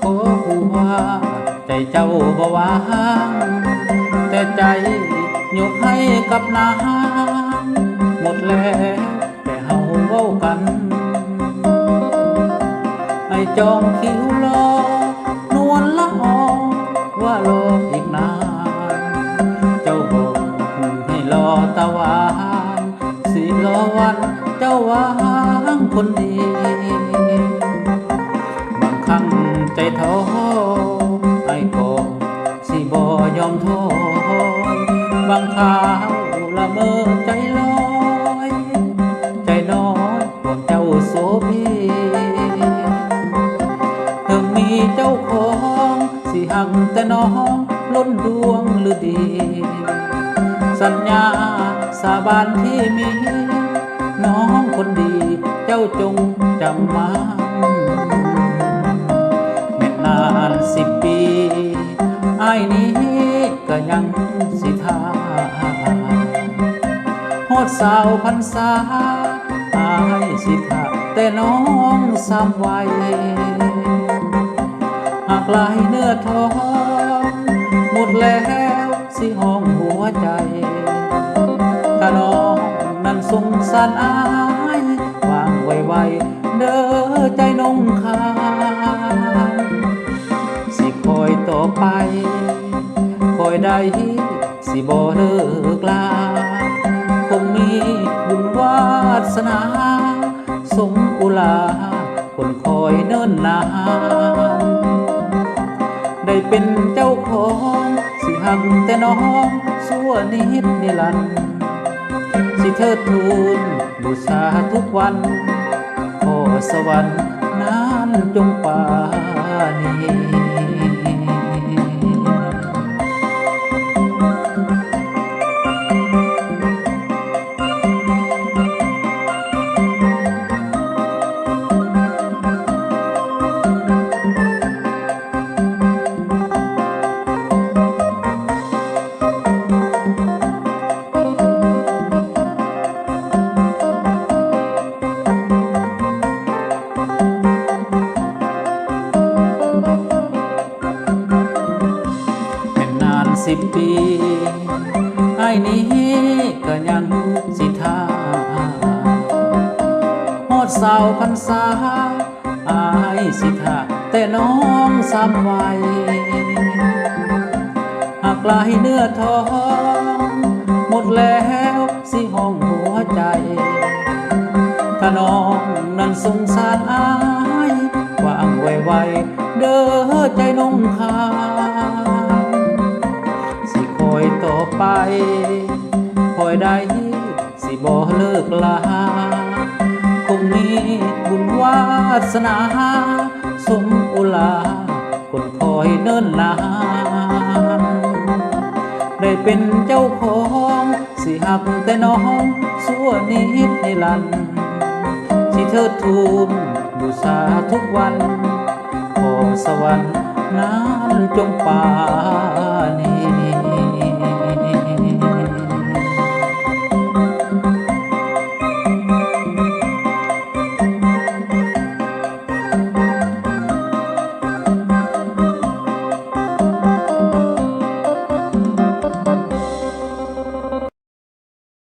โอ้ผู้ว่าใจเจ้าบ่วางแต่ใจยกให้กับนางหมดแล้วแต่เฮาเว้ากันไอจองคิวรอนวลละออว่ารออีกนานเจ้าบอกให้รอตะวันสิรอวันเจ้าวางคนดี ใจท้อไอ้ก็สิบ่ยอมท้อบางคราวละเมอใจลอย ใจน้อยห่วงเจ้าโสพีเพิ่งมีเจ้าของสิหักแต่น้องล้นดวงหรือดี สัญญาสาบานที่มี น้องคนดี เจ้าจงจำมันแม่นาน สิบปีไอ้นี้ก็ยังสิทาฮอดสาวพันษาอายสิทาแต่น้องสามวัยหากลายเนื้อทองหมดแล้วสิห้องหัวใจถ้าน้องนั้นสงสารอายวางไว้ไว้เด้อใจนงคา ต่อไป คอยได้สิบ่เลิกลา คงมีบุญวาสนา สมอุลา คนคอยเนิ่นนาน ได้เป็นเจ้าของ สิหักแต่น้องสั่วนิดนิรัน สิเทิดทูนบูชาทุกวัน ขอสวรรค์นั้นจงปรา สิบปีไอ้นี้ก็ยังสิทาฮอดสาวพันษาไอายสิทาแต่น้องสามวัยหากลายเนื้อทอง หมดแล้วสิห้องหัวใจ ถ้าน้องนั้นสงสารอายวางไว้ไวเด้อใจนงคายสิคอย ต่อไปคอยได้สิบ่เลิกลาคงมีบุญวาสนา สมอุลา คนคอยเนิ่นนาน ได้เป็นเจ้าของ สิหักแต่น้องสั่วนิดนิรันดร์สิเทิดทูนบูชาทุกวัน ขอสวรรค์นั้นจงปานี